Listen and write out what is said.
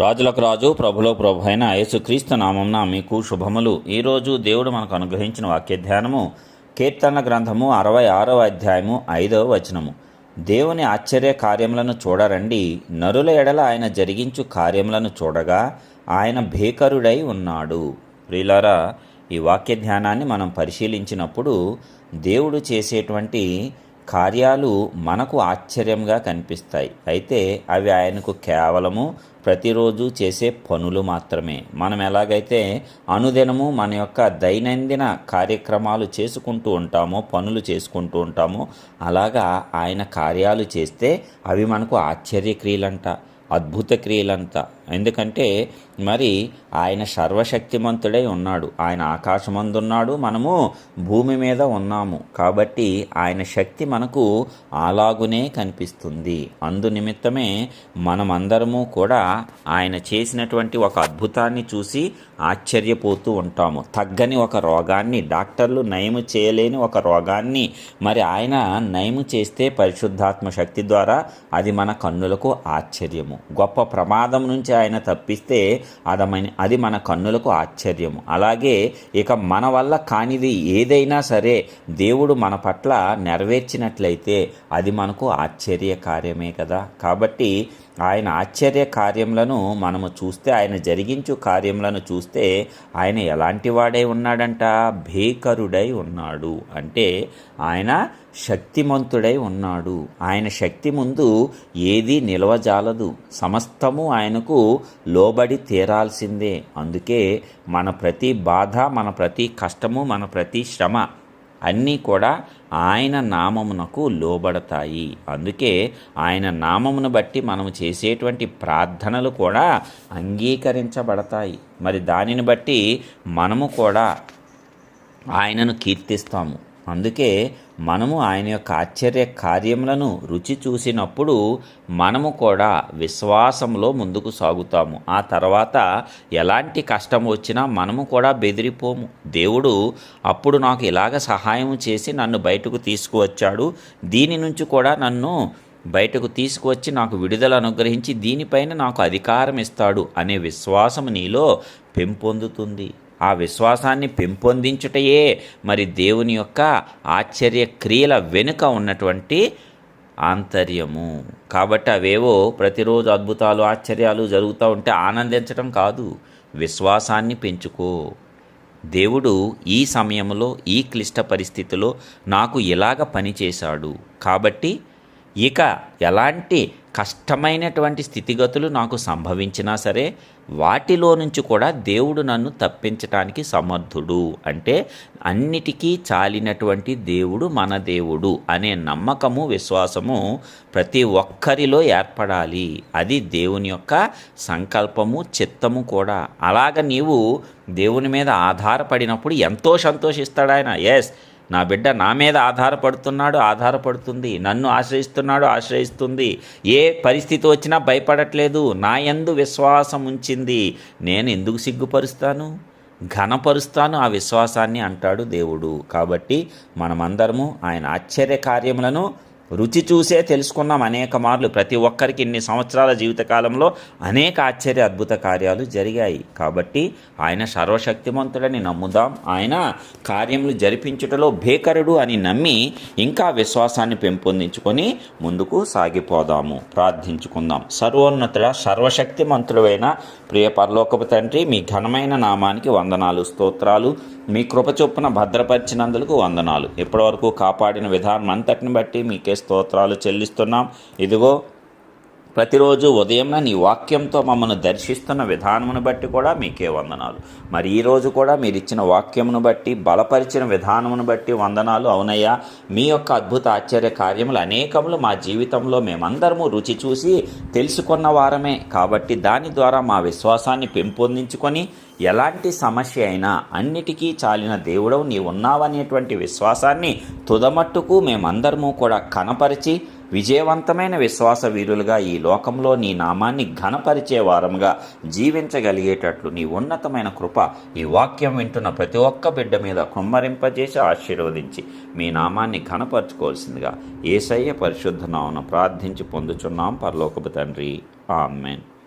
రాజులకు రాజు ప్రభులో ప్రభు అయిన యేసుక్రీస్తు నామంన మీకు శుభములు. ఈరోజు దేవుడు మనకు అనుగ్రహించిన వాక్య ధ్యానము కీర్తన గ్రంథము అరవై ఆరవ అధ్యాయము ఐదవ వచనము. దేవుని ఆశ్చర్య కార్యములను చూడరండి. నరుల ఎడల ఆయన జరిగించు కార్యములను చూడగా ఆయన భీకరుడై ఉన్నాడు. ప్రియులారా ఈ వాక్య ధ్యానాన్ని మనం పరిశీలించినప్పుడు దేవుడు చేసేటువంటి కార్యాలు మనకు ఆశ్చర్యంగా కనిపిస్తాయి. అయితే అవి ఆయనకు కేవలము ప్రతిరోజు చేసే పనులు మాత్రమే. మనం ఎలాగైతే అనుదినము మన యొక్క దైనందిన కార్యక్రమాలు చేసుకుంటూ ఉంటామో పనులు చేసుకుంటూ ఉంటామో అలాగా ఆయన కార్యాలు చేస్తే అవి మనకు ఆశ్చర్యక్రియలంట అద్భుత క్రియలంతా ఎందుకంటే మరి ఆయన సర్వశక్తిమంతుడై ఉన్నాడు. ఆయన ఆకాశమందున్నాడు. మనము భూమి మీద ఉన్నాము. కాబట్టి ఆయన శక్తి మనకు అలాగునే కనిపిస్తుంది. అందు నిమిత్తమే మనమందరము కూడా ఆయన చేసినటువంటి ఒక అద్భుతాన్ని చూసి ఆశ్చర్యపోతూ ఉంటాము. తగ్గని ఒక రోగాన్ని డాక్టర్లు నయము చేయలేని ఒక రోగాన్ని మరి ఆయన నయము చేస్తే పరిశుద్ధాత్మ శక్తి ద్వారా అది మన కన్నులకు ఆశ్చర్యము. గొప్ప ప్రమాదం నుంచి ఆయన తప్పిస్తే అదమైన అది మన కన్నులకు ఆశ్చర్యము. అలాగే ఇక మన వల్ల కానిది ఏదైనా సరే దేవుడు మన పట్ల నెరవేర్చినట్లయితే అది మనకు ఆశ్చర్య కార్యమే కదా. కాబట్టి ఆయన ఆశ్చర్య కార్యములను మనము చూస్తే ఆయన జరిగించు కార్యములను చూస్తే ఆయన ఎలాంటి వాడై ఉన్నాడంట? భీకరుడై ఉన్నాడు. అంటే ఆయన శక్తిమంతుడై ఉన్నాడు. ఆయన శక్తి ముందు ఏది నిలవజాలదు. సమస్తము ఆయనకు లోబడి తీరాల్సిందే. అందుకే మన ప్రతి బాధ మన ప్రతి కష్టము మన ప్రతి శ్రమ అన్నీ కూడా ఆయన నామమునకు లోబడతాయి. అందుకే ఆయన నామమును బట్టి మనము చేసేటువంటి ప్రార్థనలు కూడా అంగీకరించబడతాయి. మరి దానిని బట్టి మనము కూడా ఆయనను కీర్తిస్తాము. అందుకే మనము ఆయన యొక్క ఆశ్చర్య కార్యములను రుచి చూసినప్పుడు మనము కూడా విశ్వాసంలో ముందుకు సాగుతాము. ఆ తర్వాత ఎలాంటి కష్టం వచ్చినా మనము కూడా బెదిరిపోము. దేవుడు అప్పుడు నాకు ఇలాగ సహాయం చేసి నన్ను బయటకు తీసుకువచ్చాడు. దీని నుంచి కూడా నన్ను బయటకు తీసుకువచ్చి నాకు విడుదల అనుగ్రహించి దీనిపైన నాకు అధికారం ఇస్తాడు అనే విశ్వాసం నీలో పెంపొందుతుంది. ఆ విశ్వాసాన్ని పెంపొందించుటయే. మరి దేవుని యొక్క ఆశ్చర్య క్రియల వెనుక ఉన్నటువంటి ఆంతర్యము. కాబట్టి అవేవో ప్రతిరోజు అద్భుతాలు ఆశ్చర్యాలు జరుగుతూ ఉంటే ఆనందించడం కాదు. విశ్వాసాన్ని పెంచుకో. దేవుడు ఈ సమయంలో ఈ క్లిష్ట పరిస్థితిలో నాకు ఇలాగ పనిచేశాడు. కాబట్టి ఇక ఎలాంటి కష్టమైనటువంటి స్థితిగతులు నాకు సంభవించినా సరే వాటిలో నుంచి కూడా దేవుడు నన్ను తప్పించటానికి సమర్థుడు. అంటే అన్నిటికీ చాలినటువంటి దేవుడు మన దేవుడు అనే నమ్మకము విశ్వాసము ప్రతి ఒక్కరిలో ఏర్పడాలి. అది దేవుని యొక్క సంకల్పము చిత్తము కూడా. అలాగ నీవు దేవుని మీద ఆధారపడినప్పుడు ఎంతో సంతోషిస్తాడు ఆయన. ఎస్ నా బిడ్డ నా మీద ఆధారపడుతున్నాడు ఆధారపడుతుంది. నన్ను ఆశ్రయిస్తున్నాడు ఆశ్రయిస్తుంది. ఏ పరిస్థితి వచ్చినా భయపడట్లేదు. నా ఎందు విశ్వాసం ఉంచింది. నేను ఎందుకు సిగ్గుపరుస్తాను? ఘనపరుస్తాను ఆ విశ్వాసాన్ని అంటాడు దేవుడు. కాబట్టి మనమందరము ఆయన ఆశ్చర్య కార్యములను రుచి చూసే తెలుసుకున్నాం అనేక మార్లు. ప్రతి ఒక్కరికి ఇన్ని సంవత్సరాల జీవితకాలంలో అనేక ఆశ్చర్య అద్భుత కార్యాలు జరిగాయి. కాబట్టి ఆయన సర్వశక్తిమంతుడని నమ్ముదాం. ఆయన కార్యములు జరిపించుటలో భేకరుడు అని నమ్మి ఇంకా విశ్వాసాన్ని పెంపొందించుకొని ముందుకు సాగిపోదాము. ప్రార్థించుకుందాం. సర్వోన్నతుడ సర్వశక్తిమంతుడైన ప్రియ పరలోకపు తండ్రి మీ ఘనమైన నామానికి వందనాలు స్తోత్రాలు. మీ కృప చొప్పున భద్రపరిచినందుకు వందనాలు. ఇప్పటివరకు కాపాడిన విధానం అంతటిని బట్టి మీకే స్తోత్రాలు చెల్లిస్తున్నాం. ఇదిగో ప్రతిరోజు ఉదయం నీ వాక్యంతో మమ్మల్ని దర్శిస్తున్న విధానమును బట్టి కూడా మీకే వందనాలు. మరి ఈరోజు కూడా మీరు ఇచ్చిన వాక్యమును బట్టి బలపరిచిన విధానమును బట్టి వందనాలు అవునయ్యా. మీ యొక్క అద్భుత ఆశ్చర్య కార్యములు అనేకములు మా జీవితంలో మేమందరము రుచి చూసి తెలుసుకున్న వారమే. కాబట్టి దాని ద్వారా మా విశ్వాసాన్ని పెంపొందించుకొని ఎలాంటి సమస్య అయినా అన్నిటికీ చాలిన దేవుడవు నీ ఉన్నావనేటువంటి విశ్వాసాన్ని తుదమట్టుకు మేమందరము కూడా కనపరిచి విజయవంతమైన విశ్వాస వీరులుగా ఈ లోకంలో నీ నామాన్ని ఘనపరిచే వారముగా జీవించగలిగేటట్లు నీ ఉన్నతమైన కృప ఈ వాక్యం వింటున్న ప్రతి ఒక్క బిడ్డ మీద కుమ్మరింపజేసి ఆశీర్వదించి మీ నామాన్ని ఘనపరచుకోవాల్సిందిగా ఏసయ్య పరిశుద్ధ నామను ప్రార్థించి పొందుచున్నాం. పరలోకపు తండ్రి. ఆమెన్.